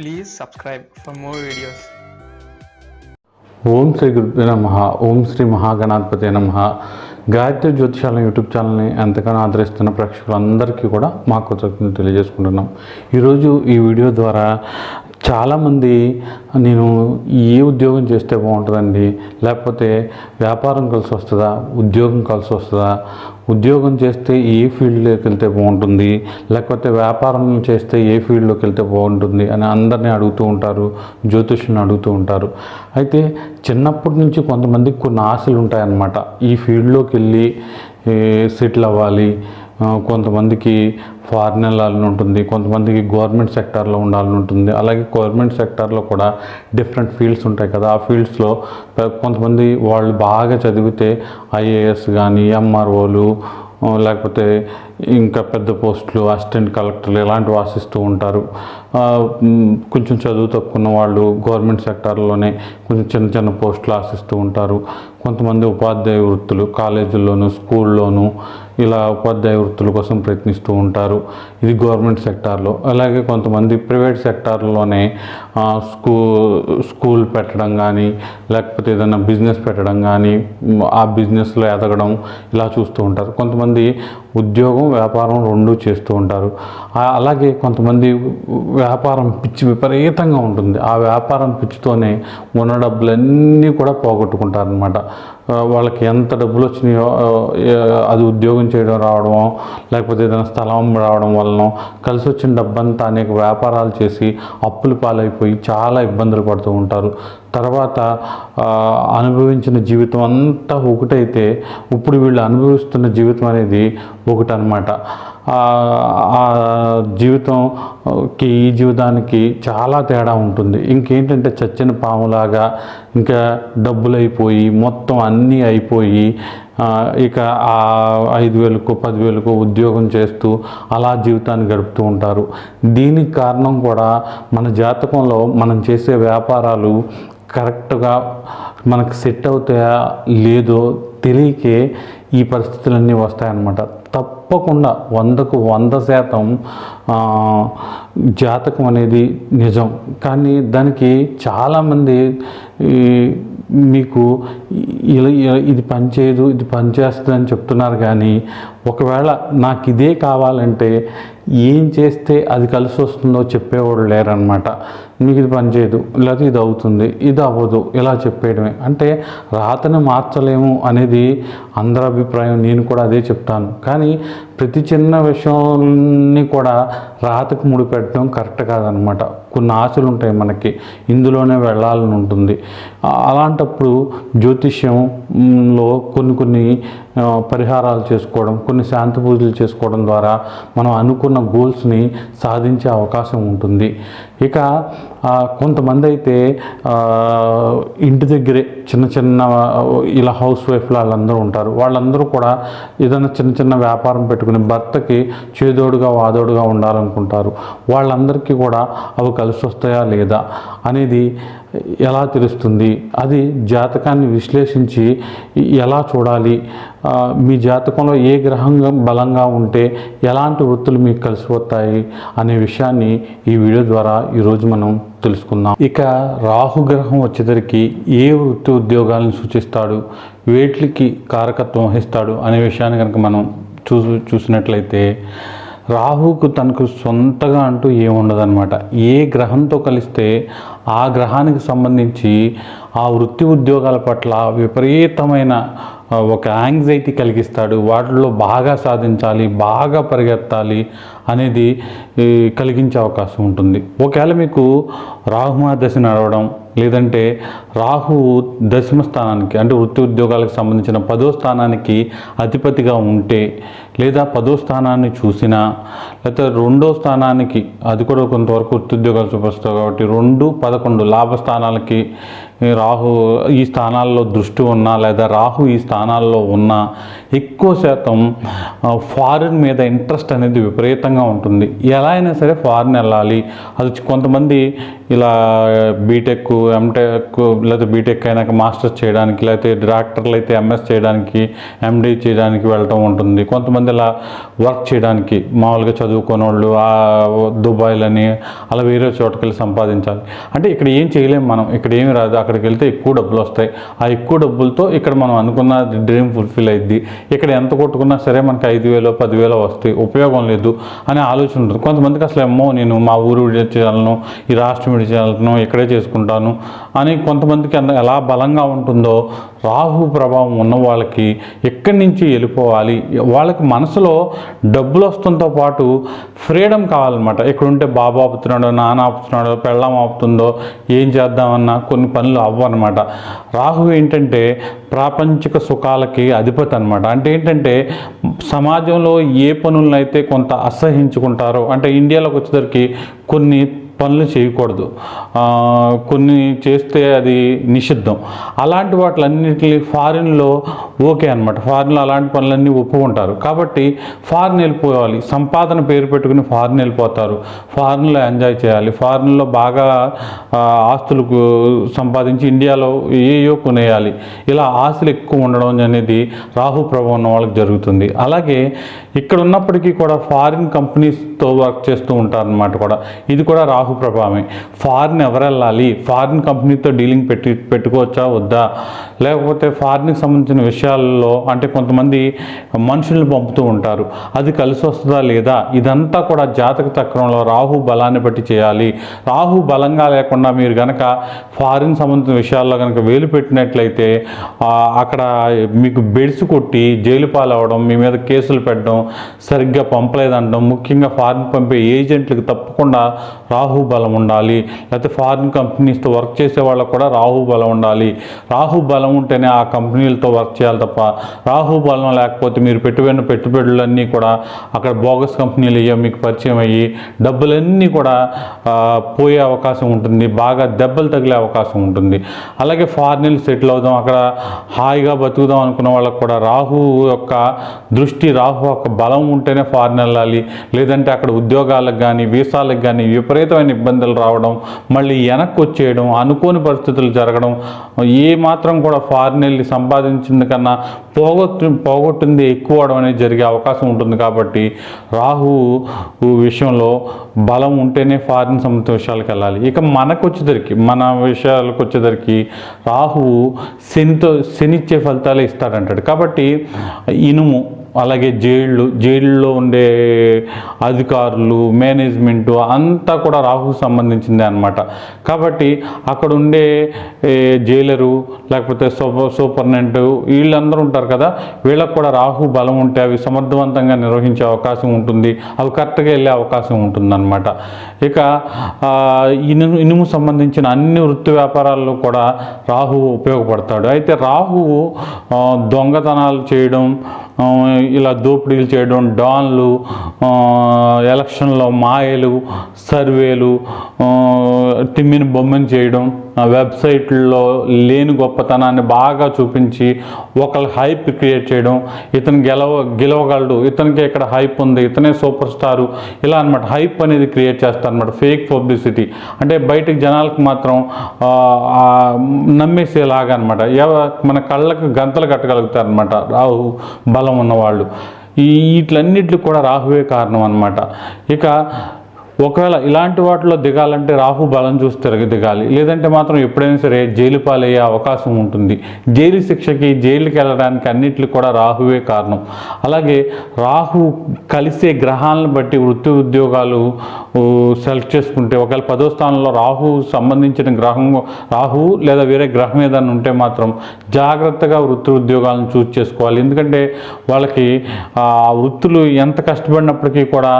Please subscribe for more videos ఓం శ్రీ గురుదే నమ. ఓం శ్రీ మహాగణాధిపతి నమ. గాయత్రి జ్యోతిషాలయం యూట్యూబ్ ఛానల్ని ఎంతగానో ఆదరిస్తున్న ప్రేక్షకులందరికీ కూడా మా కృతజ్ఞతలు తెలియజేసుకుంటున్నాం. ఈరోజు ఈ వీడియో ద్వారా చాలామంది నేను ఏ ఉద్యోగం చేస్తే బాగుంటుందండి? లేకపోతే వ్యాపారం కలిసి వస్తుందా? ఉద్యోగం కలిసి వస్తుందా? ఉద్యోగం చేస్తే ఏ ఫీల్డ్లోకి వెళ్తే బాగుంటుంది? లేకపోతే వ్యాపారం చేస్తే ఏ ఫీల్డ్లోకి వెళ్తే బాగుంటుంది? అని అందరినీ అడుగుతూ ఉంటారు జ్యోతిష్యుని అడుగుతూ ఉంటారు. అయితే చిన్నప్పటి నుంచి కొంతమందికి కొన్ని ఆశలు ఉంటాయన్నమాట ఈ ఫీల్డ్లోకి వెళ్ళి సెటిల్ అవ్వాలి కొంతమందికి ఫారిన్ వెళ్ళాలని ఉంటుంది కొంతమందికి గవర్నమెంట్ సెక్టార్లో ఉండాలని ఉంటుంది. అలాగే గవర్నమెంట్ సెక్టార్లో కూడా డిఫరెంట్ ఫీల్డ్స్ ఉంటాయి కదా. ఆ ఫీల్డ్స్లో కొంతమంది వాళ్ళు బాగా చదివితే ఐఏఎస్ కానీ ఎంఆర్ఓలు లేకపోతే ఇంకా పెద్ద పోస్టులు అసిస్టెంట్ కలెక్టర్లు ఇలాంటివి ఆశిస్తూ ఉంటారు. కొంచెం చదువు తక్కువ వాళ్ళు గవర్నమెంట్ సెక్టార్లోనే కొంచెం చిన్న చిన్న పోస్టులు ఆశిస్తూ ఉంటారు. కొంతమంది ఉపాధ్యాయ వృత్తులు కాలేజీల్లోనూ స్కూల్లోనూ ఇలా ఉపాధ్యాయ వృత్తుల కోసం ప్రయత్నిస్తూ ఉంటారు. ఇది గవర్నమెంట్ సెక్టార్లో. అలాగే కొంతమంది ప్రైవేట్ సెక్టార్లోనే స్కూ స్కూల్ పెట్టడం కానీ లేకపోతే ఏదైనా బిజినెస్ పెట్టడం కానీ ఆ బిజినెస్లో ఎదగడం ఇలా చూస్తూ ఉంటారు. కొంతమంది ఉద్యోగం వ్యాపారం రెండూ చేస్తూ ఉంటారు. అలాగే కొంతమంది వ్యాపారం పిచ్చి విపరీతంగా ఉంటుంది. ఆ వ్యాపారం పిచ్చితోనే ఉన్న డబ్బులన్నీ కూడా పోగొట్టుకుంటారనమాట వాళ్ళకి ఎంత డబ్బులు వచ్చినాయో అది ఉద్యోగం చేయడం రావడమో లేకపోతే ఏదైనా స్థలం రావడం వలన కలిసి వచ్చిన డబ్బంతా అనేక వ్యాపారాలు చేసి అప్పులు పాలైపోయి చాలా ఇబ్బందులు పడుతూ ఉంటారు. తర్వాత అనుభవించిన జీవితం అంతా ఒకటైతే ఇప్పుడు వీళ్ళు అనుభవిస్తున్న జీవితం అనేది ఒకటనమాట ఆ జీవితంకి ఈ జీవితానికి చాలా తేడా ఉంటుంది. ఇంకేంటంటే చచ్చిన పాములాగా ఇంకా డబ్బులు అయిపోయి మొత్తం అన్నీ అయిపోయి ఇక ఆ ఐదు వేలకు పదివేలకు ఉద్యోగం చేస్తూ అలా జీవితాన్ని గడుపుతూ ఉంటారు. దీనికి కారణం కూడా మన జాతకంలో మనం చేసే వ్యాపారాలు కరెక్ట్గా మనకు సెట్ అవుతాయా లేదో తెలియకే ఈ పరిస్థితులన్నీ వస్తాయన్నమాట. తప్పకుండా వందకు వంద శాతం జాతకం అనేది నిజం. కానీ దానికి చాలామంది మీకు ఇది పనిచేయదు ఇది పనిచేస్తుంది అని చెప్తున్నారు కానీ ఒకవేళ నాకు ఇదే కావాలంటే ఏం చేస్తే అది కలిసి వస్తుందో చెప్పేవాడు లేరనమాట మీకు ఇది పనిచేయదు లేకపోతే ఇది అవుతుంది ఇది అవ్వదు ఇలా చెప్పేయడమే. అంటే రాతను మార్చలేము అనేది అందరి అభిప్రాయం నేను కూడా అదే చెప్తాను. కానీ ప్రతి చిన్న విషయాన్ని కూడా రాతకు ముడిపెట్టడం కరెక్ట్ కాదనమాట. కొన్ని ఆశలు ఉంటాయి మనకి ఇందులోనే వెళ్ళాలని ఉంటుంది. అలాంటప్పుడు జ్యోతిష్యంలో కొన్ని కొన్ని పరిహారాలు చేసుకోవడం కొన్ని శాంతి పూజలు చేసుకోవడం ద్వారా మనం అనుకున్న గోల్స్ని సాధించే అవకాశం ఉంటుంది. ఇక కొంతమంది అయితే ఇంటి దగ్గరే చిన్న చిన్న ఇలా హౌస్ వైఫ్లు వాళ్ళందరూ ఉంటారు. వాళ్ళందరూ కూడా ఏదైనా చిన్న చిన్న వ్యాపారం పెట్టుకుని భర్తకి చేదోడుగా వాదోడుగా ఉండాలనుకుంటారు. వాళ్ళందరికీ కూడా అవి కలిసి వస్తాయా లేదా అనేది ఎలా తెలుస్తుంది? అది జాతకాన్ని విశ్లేషించి ఎలా చూడాలి? మీ జాతకంలో ఏ గ్రహం బలంగా ఉంటే ఎలాంటి వృత్తులు మీకు కలిసి వస్తాయి అనే విషయాన్ని ఈ వీడియో ద్వారా ఈరోజు మనం తెలుసుకుందాం. ఇక రాహుగ్రహం వచ్చేసరికి ఏ వృత్తి ఉద్యోగాలను సూచిస్తాడు? వేట్లకి కారకత్వం వహిస్తాడు అనే విషయాన్ని కనుక మనం చూ చూసినట్లయితే రాహుకు తనకు సొంతగా అంటూ ఏముండదనమాట ఏ గ్రహంతో కలిస్తే ఆ గ్రహానికి సంబంధించి ఆ వృత్తి ఉద్యోగాల పట్ల విపరీతమైన ఒక యాంగ్జైటీ కలిగిస్తాడు. వాటిలో బాగా సాధించాలి బాగా పరిగెత్తాలి అనేది కలిగించే అవకాశం ఉంటుంది. ఒకవేళ మీకు రాహుమా దశ నడవడం లేదంటే రాహు దశమ స్థానానికి అంటే వృత్తి ఉద్యోగాలకు సంబంధించిన పదో స్థానానికి అధిపతిగా ఉంటే లేదా పదో స్థానాన్ని చూసినా లేకపోతే రెండో స్థానానికి అది కూడా కొంతవరకు వృత్తి ఉద్యోగాలు చూపిస్తాయి కాబట్టి రెండు పదకొండు లాభ స్థానాలకి రాహు ఈ స్థానాల్లో దృష్టి ఉన్నా లేదా రాహు ఈ స్థానాల్లో ఉన్నా ఎక్కువ శాతం ఫారిన్ మీద ఇంట్రెస్ట్ అనేది విపరీతంగా ఉంటుంది. ఎలా అయినా సరే ఫారిన్ వెళ్ళాలి. అది కొంతమంది ఇలా బీటెక్ ఎంటెక్ లేకపోతే బీటెక్ అయినాక మాస్టర్స్ చేయడానికి లేకపోతే డాక్టర్లు అయితే ఎంఎస్ చేయడానికి ఎండీ చేయడానికి వెళ్ళటం ఉంటుంది. కొంతమంది ఇలా వర్క్ చేయడానికి మామూలుగా చదువుకున్న వాళ్ళు దుబాయ్లని అలా వేరే చోటుకి వెళ్ళి సంపాదించాలి. అంటే ఇక్కడ ఏం చేయలేము మనం ఇక్కడ ఏమి రాదు. అక్కడికి వెళ్తే ఎక్కువ డబ్బులు వస్తాయి. ఆ ఎక్కువ డబ్బులతో ఇక్కడ మనం అనుకున్న డ్రీమ్ ఫుల్ఫిల్ అయింది ఇక్కడ ఎంత కొట్టుకున్నా సరే మనకి ఐదు వేలు పదివేలు వస్తాయి. ఉపయోగం లేదు అనే ఆలోచన ఉంటుంది. కొంతమందికి అసలు ఏమో నేను మా ఊరు విడిచేయాలను ఈ రాష్ట్రం విడిచేయాలను ఇక్కడే చేసుకుంటాను. అని కొంతమందికి అంత ఎలా బలంగా ఉంటుందో రాహు ప్రభావం ఉన్న వాళ్ళకి ఎక్కడి నుంచి వెళ్ళిపోవాలి? వాళ్ళకి మనసులో డబ్బులు వస్తుంతో పాటు ఫ్రీడమ్ కావాలన్నమాట. ఎక్కడుంటే బాబు ఆపుతున్నాడో నాన్న ఆపుతున్నాడో పెళ్ళం ఆపుతుందో ఏం చేద్దామన్నా కొన్ని పనులు అవ్వనమాట రాహు ఏంటంటే ప్రాపంచిక సుఖాలకి అధిపతి అనమాట అంటే ఏంటంటే సమాజంలో ఏ పనులనైతే కొంత అసహించుకుంటారో అంటే ఇండియాలోకి వచ్చేసరికి కొన్ని పనులు చేయకూడదు. కొన్ని చేస్తే అది నిషిద్ధం. అలాంటి వాటిలన్నిటిని ఫారిన్లో ఓకే అనమాట ఫారిన్లో అలాంటి పనులన్నీ ఒప్పుకుంటారు. కాబట్టి ఫారిన్ వెళ్ళిపోవాలి. సంపాదన పేరు పెట్టుకుని ఫారిన్ వెళ్ళిపోతారు. ఫారిన్లో ఎంజాయ్ చేయాలి. ఫారిన్లో బాగా ఆస్తులకు ఆస్తులు సంపాదించి ఇండియాలో ఏయో కొనేయాలి. ఇలా ఆస్తులు ఎక్కువ ఉండడం అనేది రాహు ప్రభావం ఉన్న వాళ్ళకి జరుగుతుంది. అలాగే ఇక్కడ ఉన్నప్పటికీ కూడా ఫారిన్ కంపెనీస్తో వర్క్ చేస్తూ ఉంటారన్నమాట కూడా. ఇది కూడా రాహు ప్రభావమే ఫారిన్ ఎవరు వెళ్ళాలి? ఫారిన్ కంపెనీతో డీలింగ్ పెట్టి పెట్టుకోవచ్చా? వద్దా? లేకపోతే ఫారిన్కి సంబంధించిన విషయాల్లో అంటే కొంతమంది మనుషుల్ని పంపుతూ ఉంటారు. అది కలిసి వస్తుందా లేదా? ఇదంతా కూడా జాతక చక్రంలో రాహు బలాన్ని బట్టి చేయాలి. రాహు బలంగా లేకుండా మీరు కనుక ఫారిన్ సంబంధించిన విషయాల్లో కనుక వేలు పెట్టినట్లయితే అక్కడ మీకు బెడిసి కొట్టి జైలు పాలవడం మీ మీద కేసులు పెట్టడం సరిగ్గా పంపలేదంటం ముఖ్యంగా ఫారిన్ పంపే ఏజెంట్లకు తప్పకుండా రాహు బలం ఉండాలి. లేకపోతే ఫారిన్ కంపెనీస్తో వర్క్ చేసే వాళ్ళకు కూడా రాహు బలం ఉండాలి. రాహు బలం ఉంటేనే ఆ కంపెనీలతో వర్క్ చేయాలి తప్ప రాహు బలం లేకపోతే మీరు పెట్టుబడిన పెట్టుబడులన్నీ కూడా అక్కడ బోగస్ కంపెనీలు అయ్యో మీకు పరిచయం అయ్యి డబ్బులన్నీ కూడా పోయే అవకాశం ఉంటుంది. బాగా దెబ్బలు తగిలే అవకాశం ఉంటుంది. అలాగే ఫారిన్ సెటిల్ అవుదాం. అక్కడ హాయిగా బతుకుదాం అనుకున్న వాళ్ళకు కూడా రాహు యొక్క దృష్టి రాహు యొక్క బలం ఉంటేనే ఫారిన్ వెళ్ళాలి. లేదంటే అక్కడ ఉద్యోగాలకు కానీ వీసాలకు కానీ విపరీతమైన ఇబ్బందులు రావడం మళ్ళీ వెనక్కి వచ్చేయడం అనుకోని పరిస్థితులు జరగడం ఏ మాత్రం కూడా ఫారిన్ వెళ్ళి సంపాదించింది కన్నా పోగొట్టు పోగొట్టింది ఎక్కువ అవడం అనేది జరిగే అవకాశం ఉంటుంది కాబట్టి రాహు విషయంలో బలం ఉంటేనే ఫారిన్ సంబంధిత విషయాలకు వెళ్ళాలి. ఇక మనకు వచ్చేసరికి మన విషయాలకు వచ్చేసరికి రాహువు శనితో శనిచ్చే ఫలితాలే ఇస్తాడంటాడు. కాబట్టి ఇనుము అలాగే జైళ్ళు జైల్లో ఉండే అధికారులు మేనేజ్మెంటు అంతా కూడా రాహుకు సంబంధించిందే అనమాట కాబట్టి అక్కడ ఉండే జైలరు లేకపోతే సూపర్ సూపర్నెంట్ వీళ్ళందరూ ఉంటారు కదా వీళ్ళకు కూడా రాహు బలం ఉంటే అవి సమర్థవంతంగా నిర్వహించే అవకాశం ఉంటుంది. అవి కరెక్ట్గా వెళ్ళే అవకాశం ఉంటుందన్నమాట. ఇక ఇనుము ఇనుము సంబంధించిన అన్ని వృత్తి వ్యాపారాల్లో కూడా రాహు ఉపయోగపడతాడు. అయితే రాహువు దొంగతనాలు చేయడం ఇలా దోపిడీలు చేయడం డాన్లు ఎలక్షన్లో మాయలు సర్వేలు తిమ్మిని బొమ్మని చేయడం. వెబ్సైట్లో లేని గొప్పతనాన్ని బాగా చూపించి ఒకళ్ళు హైప్ క్రియేట్ చేయడం ఇతను గెలవ గెలవగలడు ఇతనికి ఇక్కడ హైప్ ఉంది ఇతనే సూపర్ స్టారు ఇలా అనమాట హైప్ అనేది క్రియేట్ చేస్తారు అనమాట ఫేక్ పబ్లిసిటీ. అంటే బయటకు జనాలకు మాత్రం నమ్మేసేలాగా అనమాట మన కళ్ళకు గంతలు కట్టగలుగుతారు అనమాట రాహు బలం ఉన్నవాళ్ళు. ఈ వీటిలన్నిటికి కూడా రాహువే కారణం అనమాట ఇక ఒకవేళ ఇలాంటి వాటిలో దిగాలంటే రాహు బలం చూసి తిరగ దిగాలి. లేదంటే మాత్రం ఎప్పుడైనా సరే జైలు పాలయ్యే అవకాశం ఉంటుంది. జైలు శిక్షకి జైలుకి వెళ్ళడానికి అన్నిటికి కూడా రాహువే కారణం. అలాగే రాహు కలిసే గ్రహాలను బట్టి వృత్తి ఉద్యోగాలు సెలెక్ట్ చేసుకుంటే ఒకవేళ పదో స్థానంలో రాహు సంబంధించిన గ్రహం రాహు లేదా వేరే గ్రహం ఏదైనా ఉంటే మాత్రం జాగ్రత్తగా వృత్తి ఉద్యోగాలను చూస్ చేసుకోవాలి. ఎందుకంటే వాళ్ళకి ఆ వృత్తులు ఎంత కష్టపడినప్పటికీ కూడా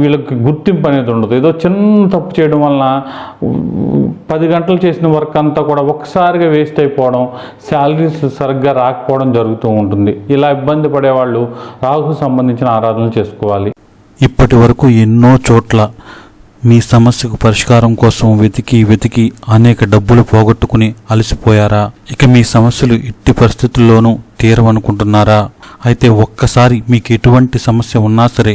వీళ్ళకి గుర్తింపు అనేది ఉండదు. ఏదో చిన్న తప్పు చేయడం వలన పది గంటలు చేసిన వర్క్ అంతా కూడా ఒక్కసారిగా వేస్ట్ అయిపోవడం శాలరీస్ సరిగ్గా రాకపోవడం జరుగుతూ ఉంటుంది. ఇలా ఇబ్బంది పడేవాళ్ళు రాహుకు సంబంధించిన ఆరాధనలు చేసుకోవాలి. ఇప్పటి వరకు ఎన్నో చోట్ల మీ సమస్యకు పరిష్కారం కోసం వెతికి వెతికి అనేక డబ్బులు పోగొట్టుకుని అలసిపోయారా? ఇక మీ సమస్యలు ఎట్టి పరిస్థితుల్లోనూ తీరవనుకుంటున్నారా? అయితే ఒక్కసారి మీకు ఎటువంటి సమస్య ఉన్నా సరే